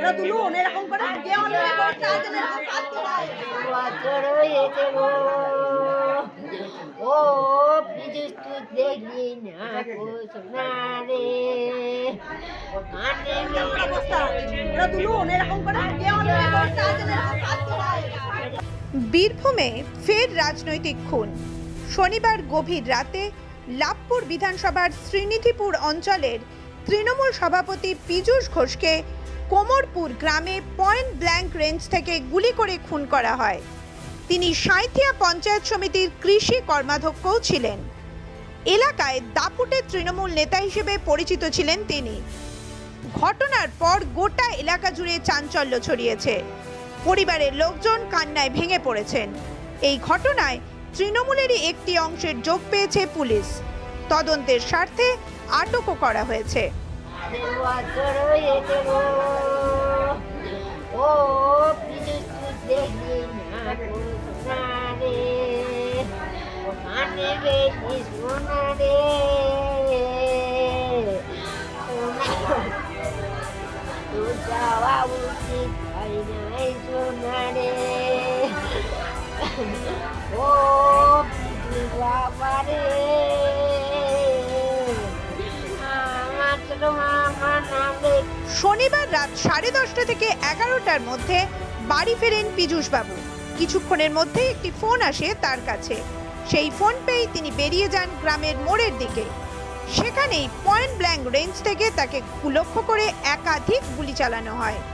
এরা তুলুন এরকম করে যে এরকম শাস্তি গো ও পিজুস তুই দেখবি না কোসনা রে কানে অবস্থা। তুলুন এরকম করে যে এরকম শাস্তি বীরভূমে ফের রাজনৈতিক খুন। শনিবার গভীর রাতে লাভপুর বিধানসভার শ্রীনিধিপুর অঞ্চলের তৃণমূল সভাপতি পীযূষ ঘোষকে কোমরপুর গ্রামে পয়েন্ট ব্ল্যাঙ্ক রেঞ্জ থেকে গুলি করে খুন করা হয়। তিনি সাঁইথিয়া পঞ্চায়েত সমিতির কৃষি কর্মাধ্যক্ষও ছিলেন। এলাকায় দাপুটের তৃণমূল নেতা হিসেবে পরিচিত ছিলেন তিনি। ঘটনার পর গোটা এলাকা জুড়ে চাঞ্চল্য ছড়িয়েছে। পরিবারের লোকজন কান্নায় ভেঙে পড়েছেন। এই ঘটনায় তৃণমূলেরই একটি অংশের যোগ পেয়েছে পুলিশ। তদন্তের স্বার্থে আটকও করা হয়েছে। বছর হয়েছে গো ও পিজুস শনিবার রাত সাড়ে দশটা থেকে এগারোটার মধ্যে বাড়ি ফেরেন পীযূষবাবু। কিছুক্ষণের মধ্যে একটি ফোন আসে তার কাছে। সেই ফোন পেয়েই তিনি বেরিয়ে যান গ্রামের মোড়ের দিকে। সেখানেই পয়েন্ট ব্ল্যাঙ্ক রেঞ্জ থেকে তাকে লক্ষ্য করে একাধিক গুলি চালানো হয়।